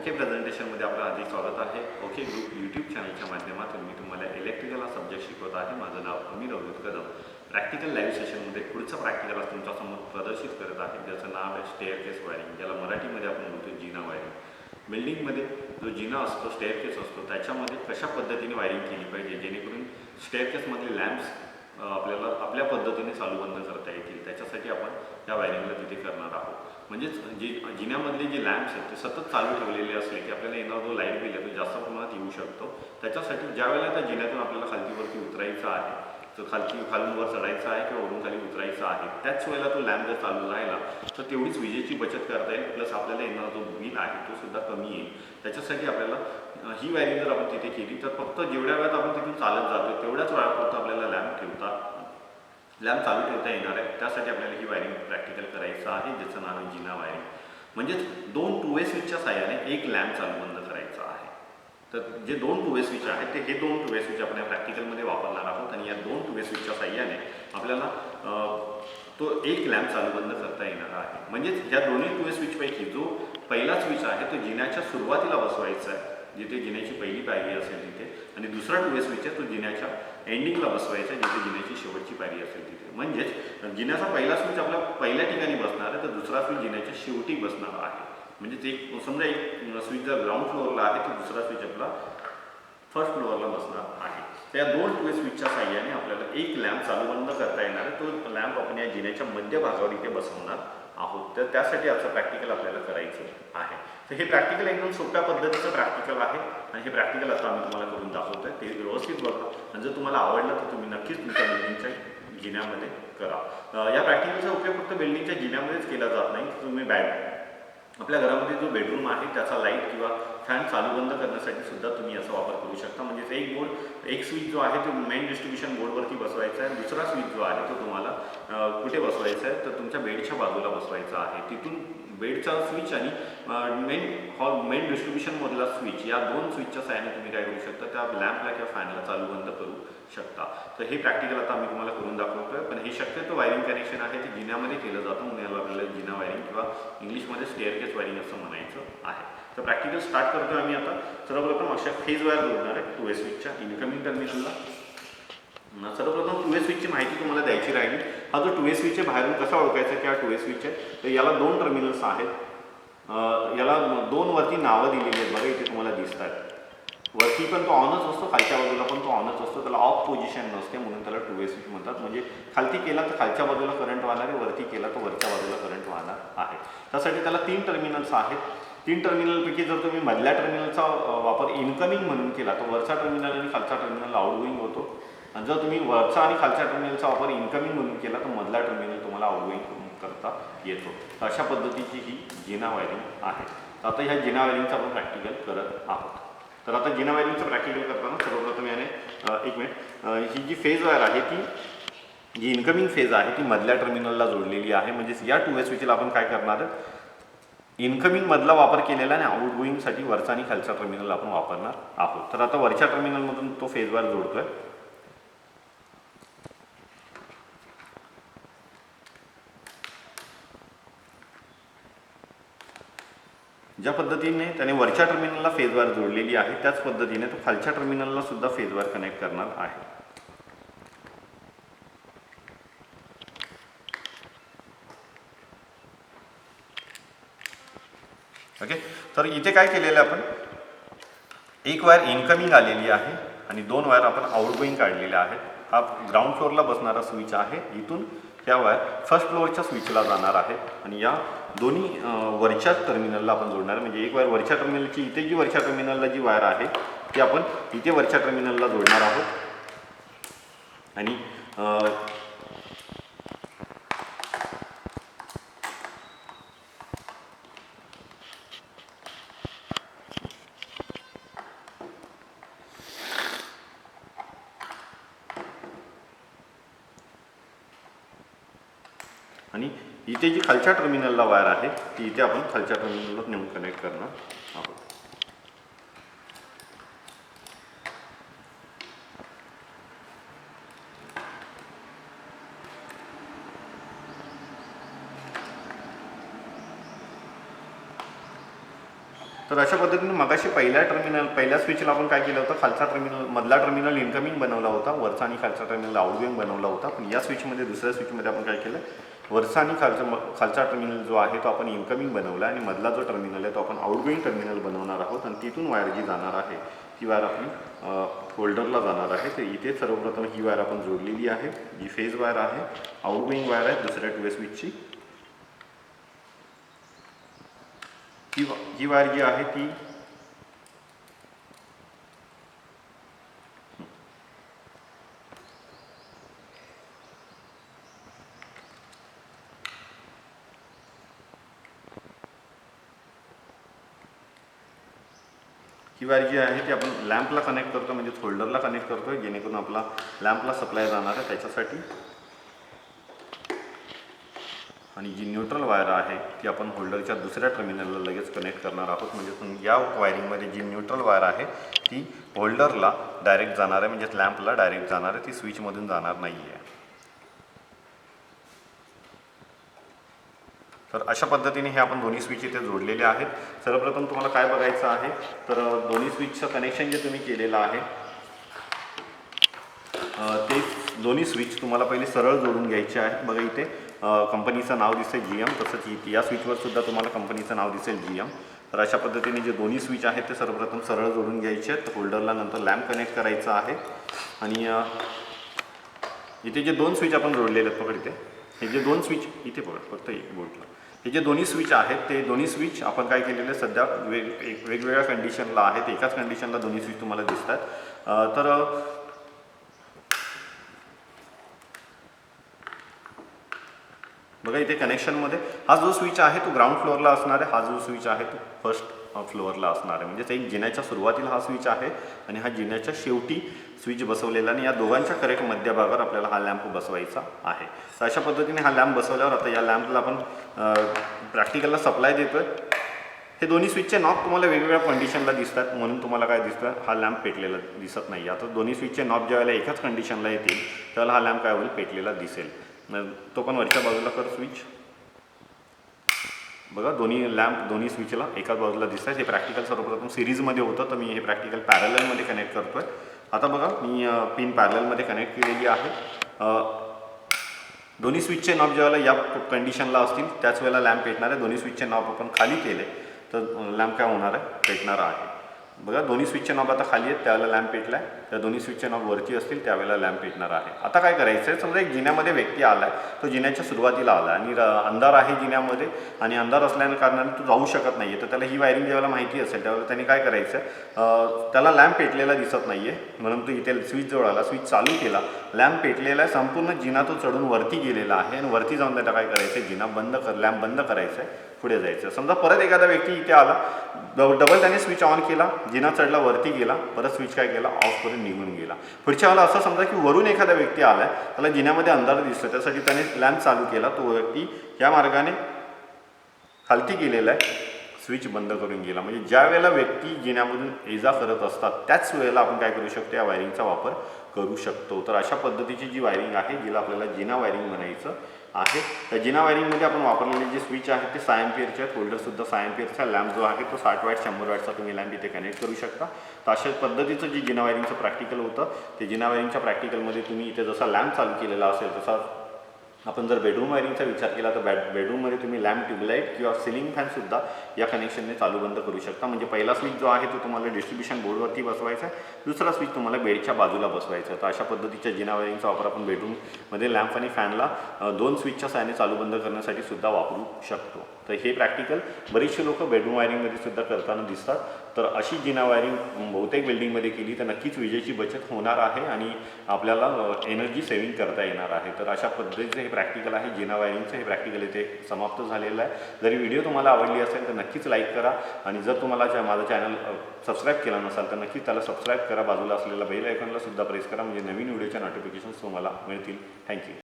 Okay प्रेझेंटेशनमध्ये आपलं अधिक स्वागत आहे. ओके ग्रुप यूट्यूब चॅनलच्या माध्यमातून मी तुम्हाला इलेक्ट्रिकल सब्जेक्ट शिकवत आहे. माझं नाव अमीर अवधूत कदम. प्रॅक्टिकल लाईव्ह सेशनमध्ये पुढचं प्रॅक्टिकल आज तुमच्यासमोर प्रदर्शित करत आहे. ज्याचं नाव आहे स्टेअर केस वायरिंग ज्याला मराठीमध्ये आपण बोलतो जिना वायरिंग बिल्डिंगमध्ये जो जिना असतो स्टेअर केस असतो त्याच्यामध्ये कशा पद्धतीने वायरिंग केली पाहिजे? जेणेकरून स्टेअर केसमधले लॅम्प्स आपल्याला आपल्या पद्धतीने चालू बंद करता येतील. त्याच्यासाठी आपण त्या वायरिंगला तिथे करणार आहोत. म्हणजेच जी जिन्यामधले जे लॅम्प्स आहेत ते सतत चालू ठेवलेले असले की आपल्याला येणारा जो लाइट बिल आहे तो जास्त प्रमाणात येऊ शकतो. त्याच्यासाठी ज्या वेळेला त्या जिन्यातून आपल्याला खालतीवरती उतरायचं आहे तर खालती खालून वर चढायचं आहे किंवा वरून खाली उतरायचं आहे त्याच वेळेला तो लॅम्प जर चालू राहिला तर तेवढीच विजेची बचत करता येईल. प्लस आपल्याला येणारा जो बिल आहे तो सुद्धा कमी येईल. त्याच्यासाठी आपल्याला ही वायरिंग जर आपण तिथे केली तर फक्त जेवढ्या वेळात आपण तिथून चालत जातो तेवढ्याच वेळापुरतं आपल्याला लॅम्प ठेवता लॅम्प चालू ठेवता येणार आहे. त्यासाठी आपल्याला ही वायरिंग प्रॅक्टिकल करायचं आहे ज्याचं नाव आहे जिना वायरिंग म्हणजेच दोन टू वे स्विचच्या साह्याने एक लॅम्प चालू बंद करायचा आहे. तर जे दोन टू वे स्विच आहेत ते हे दोन टू वे स्विच आपण या प्रॅक्टिकलमध्ये वापरणार आहोत आणि या दोन टू वे स्विचच्या साह्याने आपल्याला तो एक लॅम्प चालू बंद करता येणार आहे. म्हणजेच या दोन्ही टू वे स्विचपैकी जो पहिला स्विच आहे तो जिन्याच्या सुरुवातीला बसवायचा आहे जिथे जिन्याची पहिली पायरी असेल तिथे. आणि दुसरा टू एस स्विच आहे तो जिन्याच्या एंडिंगला बसवायचा जिथे जिन्याची शेवटची पायरी असेल तिथे. म्हणजेच जिन्याचा पहिला स्विच आपला पहिल्या ठिकाणी बसणार आहे तर दुसरा स्विच जिन्याच्या शेवटी बसणार आहे. म्हणजेच एक समजा एक स्विच जर ग्राउंड फ्लोअरला आहे तर दुसरा स्विच आपला फर्स्ट फ्लोअरला बसणार आहे. त्या दोन टू स्विचच्या साह्याने आपल्याला एक लॅम्प चालू बंद करता येणार आहे. तो लॅम्प आपण या जिन्याच्या मध्यभागावर इथे बसवणार. आहोत. तर त्यासाठी आजचं प्रॅक्टिकल आपल्याला करायचं आहे. तर हे प्रॅक्टिकल एकदम सोप्या पद्धतीचं प्रॅक्टिकल आहे. आणि हे प्रॅक्टिकल आता आम्ही तुम्हाला करून दाखवतो आहे ते व्यवस्थित बघा. आणि जर तुम्हाला आवडलं तर तुम्ही नक्कीच तुमच्या बिल्डिंगच्या जिन्यामध्ये करा. या प्रॅक्टिकलचा उपयोग फक्त बिल्डिंगच्या जिन्यामध्येच केला जात नाही. तुम्ही बॅड आपल्या घरामध्ये जो बेडरूम आहे त्याचा लाइट किंवा फॅन चालू बंद करण्यासाठी सुद्धा तुम्ही याचा वापर करू शकता. म्हणजेच एक बोर्ड एक स्विच जो आहे तो मेन डिस्ट्रीब्युशन बोर्डवरती बसवायचा आहे. दुसरा स्विच जो आहे तो तुम्हाला कुठे बसवायचा आहे? तर तुमच्या बेडच्या बाजूला बसवायचा आहे. तिथून बेडचा स्विच आणि मेन हॉल मेन डिस्ट्रीब्युशनमधला स्विच या दोन स्विचच्या साह्याने तुम्ही काय करू शकता? त्या लॅम्पला किंवा फॅनला चालू बंद करू शकता. तर हे प्रॅक्टिकल आता आम्ही तुम्हाला करून दाखवतोय. पण हे शक्यतो वायरिंग कनेक्शन आहे ते जिन्यामध्ये केलं जातं. म्हणून आपल्याला जिना वायरिंग किंवा इंग्लिशमध्ये स्टेअरकेस वायरिंग असं म्हणायचं आहे. तर प्रॅक्टिकल स्टार्ट करतोय आम्ही आता. सर्वप्रथम अशा फेज वायर जोडणार आहे टू ए स्विचच्या इनकमिंग टर्मिनलला सर्वप्रथम टू ए स्विचची माहिती तुम्हाला द्यायची राहिली. हा जो टू एस स्विच आहे बाहेरून कसा ओळखायचा की हा टू वे स्विच आहे? तर याला दोन टर्मिनल्स आहेत. याला दोन वरती नावं दिलेली आहेत. बघा इथे तुम्हाला दिसत आहेत वरती पण तो ऑनच असतो खालच्या बाजूला पण तो ऑनच असतो. त्याला ऑफ पोझिशन नसते म्हणून त्याला टू एस स्विच म्हणतात. म्हणजे खालती केला तर खालच्या बाजूला करंट वाहणार आहे वरती केला तर वरच्या बाजूला करंट वाहणार आहे. त्यासाठी त्याला तीन टर्मिनल्स आहेत. तीन टर्मिनलपैकी जर तुम्ही मधल्या टर्मिनलचा वापर इनकमिंग म्हणून केला तर वरचा टर्मिनल आणि खालचा टर्मिनल आउटगोईंग होतो. आणि जर तुम्ही वरचा आणि खालच्या टर्मिनलचा वापर इनकमिंग म्हणून केला तर मधला टर्मिनल तुम्हाला आउटगोईंग करून करता येतो. तर अशा पद्धतीची ही जिना वायरिंग आहे. तर आता ह्या जिना वायरिंगचा आपण प्रॅक्टिकल करत आहोत. तर आता जिना वायरिंगचं प्रॅक्टिकल करताना सर्वप्रथम याने एक मिनिट ही जी फेज वायर आहे ती जी इनकमिंग फेज आहे ती मधल्या टर्मिनलला जोडलेली आहे. म्हणजेच या टू वे स्विचला आपण काय करणार इनकमिंग मधला वापर केलेला आणि आउटगोईंगसाठी वरचा आणि खालचा टर्मिनल आपण वापरणार आहोत. तर आता वरच्या टर्मिनलमधून तो फेज वायर जोडतोय. ज्या पद्धतीने त्याने वरच्या टर्मिनलला फेज वायर जोडलेली आहे त्याच पद्धतीने तो खालच्या टर्मिनलला सुद्धा फेज वायर कनेक्ट करणार आहे. ओके तर इथे काय केलेलं आहे आपण? एक वायर इनकमिंग आलेली आहे आणि दोन वायर आपण आउटगोईंग काढलेल्या आहेत. हा ग्राउंड फ्लोअरला बसणारा स्विच आहे. इथून ह्या वायर फर्स्ट फ्लोअरच्या स्विचला जाणार आहे आणि या दोन्ही वरच्या टर्मिनलला आपण जोडणार आहे. म्हणजे एक वायर वरच्या टर्मिनलची इथे जी वरच्या टर्मिनलला जी वायर आहे ती आपण इथे वरच्या टर्मिनलला जोडणार आहोत आणि आणि इथे जी खालच्या टर्मिनलला वायर आहे ती इथे आपण खालच्या टर्मिनलला नेऊन कनेक्ट करणार आहोत. तर अशा पद्धतीने मगाशी पहिल्या टर्मिनल पहिल्या स्विचला आपण काय केलं होतं? खालचा टर्मिनल मधला टर्मिनल इन्कमिंग बनवला होता वरचा आणि खालचा टर्मिनल आउटगोईंग बनवला होता. पण या स्विचमध्ये दुसऱ्या स्विचमध्ये आपण काय केलं? वरचा खालचा म- खालचा टर्मिनल जो आहे तो आपण इन्कमिंग बनवला आणि मधला जो टर्मिनल आहे तो आपण आउटगोईंग टर्मिनल बनवणार आहोत आणि तिथून वायर जी जाणार आहे ती वायर आपण फोल्डरला जाणार आहे. तर इथे सर्वप्रथम ही वायर आपण जोडलेली आहे. जी फेज वायर आहे. आउटगोईंग वायर आहे दुसऱ्या टू स्विचची ही ही वायर जी आहे ती ही वायर जी आहे ती आपण लॅम्पला कनेक्ट करतो म्हणजे होल्डरला कनेक्ट करतो जेणेकरून आपला लॅम्पला सप्लाय जाणार आहे त्याच्यासाठी. आणि जी न्यूट्रल वायर आहे ती आपण होल्डरच्या दुसऱ्या टर्मिनलला लगेच कनेक्ट करणार आहोत. म्हणजे या वायरिंगमध्ये जी न्यूट्रल वायर आहे ती होल्डरला डायरेक्ट जाणार आहे म्हणजे लॅम्पला डायरेक्ट जाणार आहे ती स्विचमधून जाणार नाही आहे तर अशा पद्धतीने हे आपण दोन्ही स्विच इथे जोडलेले आहेत. सर्वप्रथम तुम्हाला काय बघायचं आहे? तर दोन्ही स्विचचं कनेक्शन जे तुम्ही केलेलं आहे ते दोन्ही स्विच तुम्हाला पहिले सरळ जोडून घ्यायचे आहे. बघा इथे कंपनीचं नाव दिसेल जी एम तसंच इथे या स्विचवर सुद्धा तुम्हाला कंपनीचं नाव दिसेल जी एम तर अशा पद्धतीने जे दोन्ही स्विच आहेत ते सर्वप्रथम सरळ जोडून घ्यायचे आहेत. होल्डरला नंतर लॅम्प कनेक्ट करायचं आहे. आणि इथे जे दोन स्विच आपण जोडलेले आहेत पकड इथे. हे जे दोन स्विच इथे बघा फक्त एक बोर्डला हे जे दोन्ही स्विच आहेत ते दोन्ही स्विच आपण काय केलेले सध्या वेग एक वेगवेगळ्या कंडिशनला आहेत एकाच कंडिशनला दोन्ही स्विच तुम्हाला दिसतात. तर बघा इथे कनेक्शनमध्ये हा जो स्विच आहे तो ग्राउंड फ्लोअरला असणार आहे हा जो स्विच आहे तो फर्स्ट फ्लोअरला असणार आहे. म्हणजे एक जिन्याच्या सुरुवातीला हा स्विच आहे आणि हा जिन्याच्या शेवटी स्विच बसवलेला आणि या दोघांच्या करेक्ट मध्यभागावर आपल्याला हा लॅम्प बसवायचा आहे. तर अशा पद्धतीने हा लॅम्प बसवल्यावर आता या लॅम्पला आपण प्रॅक्टिकलला सप्लाय देतोय. हे दोन्ही स्विचचे नॉब तुम्हाला वेगवेगळ्या कंडिशनला दिसतात. म्हणून तुम्हाला काय दिसतं? हा लॅम्प पेटलेला दिसत नाही. आता दोन्ही स्विचचे नॉब ज्यावेळेला एकाच कंडिशनला येतील त्यावेळेला हा लॅम्प काय होईल? पेटलेला दिसेल. तो पण वरच्या बाजूला कर स्विच बघा दोन्ही लॅम्प दोन्ही स्विचला एकाच बाजूला दिसतात हे प्रॅक्टिकल सर्वप्रथम सिरीजमध्ये होतं तर मी हे प्रॅक्टिकल पॅरलमध्ये कनेक्ट करतोय. आता बघा मी पिन पॅरलमध्ये कनेक्ट केलेली आहे. दोन्ही स्विचचे नॉब ज्यावेळेला या कंडिशनला असतील त्याच वेळेला लॅम्प पेटणार आहे. दोन्ही स्विचचे नॉब आपण खाली केले तर लॅम्प काय होणार आहे? पेटणार आहे. बघा दोन्ही स्विचचे नॉब आता खाली आहेत त्यावेळेला लॅम्प पेटला आहे. त्या दोन्ही स्विचचे नॉब वरती असतील त्यावेळेला लॅम्प पेटणार आहे. आता काय करायचं आहे समजा एक जिन्यामध्ये व्यक्ती आला आहे तो जिन्याच्या सुरुवातीला आला आणि अंधार आहे जिन्यामध्ये आणि अंधार असल्यानं कारणाने तो जाऊ शकत नाही आहे तर त्याला ही वायरिंग ज्यावेळेला माहिती असेल त्यावेळेला त्यांनी काय करायचं आहे त्याला लॅम्प पेटलेला दिसत नाही आहे म्हणून तो इथे स्विच जवळ आला स्विच चालू केला. लॅम्प पेटलेला आहे संपूर्ण जिना तो चढून वरती गेलेला आहे. आणि वरती जाऊन त्याला काय करायचं जिना बंद कर लॅम्प बंद करायचं आहे पुढे जायचं. समजा परत एखादा व्यक्ती इथे आला ड- डबल त्याने स्विच ऑन केला जिना चढला वरती गेला परत स्विच काय केला ऑफ करून निघून गेला. पुढच्या वेळेला असं समजा की वरून एखादा व्यक्ती आला आहे त्याला जिन्यामध्ये अंधार दिसतो त्यासाठी त्याने लॅम्प चालू केला तो व्यक्ती या मार्गाने खालती गेलेला आहे स्विच बंद करून गेला. म्हणजे ज्या वेळेला व्यक्ती जिन्यामधून एजा करत असतात त्याच वेळेला आपण काय करू शकतो या वायरिंगचा वापर करू शकतो. तर अशा पद्धतीची जी वायरिंग आहे जिला आपल्याला जिना वायरिंग म्हणायचं आहे. तर जिना वायरिंगमध्ये आपण वापरलेले म्हणजे जे स्विच आहेत ते सायम्पियरचे आहेत होल्डरसुद्धा सायम्पियरचा लॅम्प जो आहे तो साठ वॅट शंभर वॅटचा तुम्ही लॅम्प इथे कनेक्ट करू शकता. तर अशा पद्धतीचं जे जिना वायरिंगचं प्रॅक्टिकल होतं ते जिना वायरिंगच्या प्रॅक्टिकलमध्ये तुम्ही इथे जसा लॅम्प चालू केलेला असेल तसा आपण जर बेडरूम वायरिंगचा विचार केला तर बॅड बेडरूममध्ये तुम्ही लॅम्प ट्यूबलाईट किंवा सिलिंग फॅनसुद्धा या कनेक्शनने चालू बंद करू शकता. म्हणजे पहिला स्विच जो आहे तो तुम्हाला डिस्ट्रीब्युशन बोर्डवरती बसवायचा आहे. दुसरा स्विच तुम्हाला बेडच्या बाजूला बसवायचा आहे. तर अशा पद्धतीच्या जिना वायरिंगचा वापर आपण बेडरूममध्ये लॅम्प आणि फॅनला दोन स्विचच्या साहाय्याने चालू बंद करण्यासाठी सुद्धा वापरू शकतो. तर हे प्रॅक्टिकल बरेचसे लोक बेडरूम वायरिंगमध्ये सुद्धा करताना दिसतात. तर अशी जिना वायरिंग बहुतेक बिल्डिंगमध्ये केली तर नक्कीच विजेची बचत होणार आहे आणि आपल्याला एनर्जी सेव्हिंग करता येणार आहे. तर अशा पद्धतीचं हे प्रॅक्टिकल आहे. जिना वायरिंगचं हे प्रॅक्टिकल इथे समाप्त झालेलं आहे. जरी व्हिडिओ तुम्हाला आवडली असेल तर नक्कीच लाईक करा. आणि जर तुम्हाला चा- माझं चॅनल सबस्क्राईब केला नसाल तर नक्कीच त्याला सबस्क्राईब करा. बाजूला असलेल्या बेल आयकॉनला सुद्धा प्रेस करा. म्हणजे नवीन व्हिडिओच्या नोटिफिकेशन्स तुम्हाला मिळतील. थँक्यू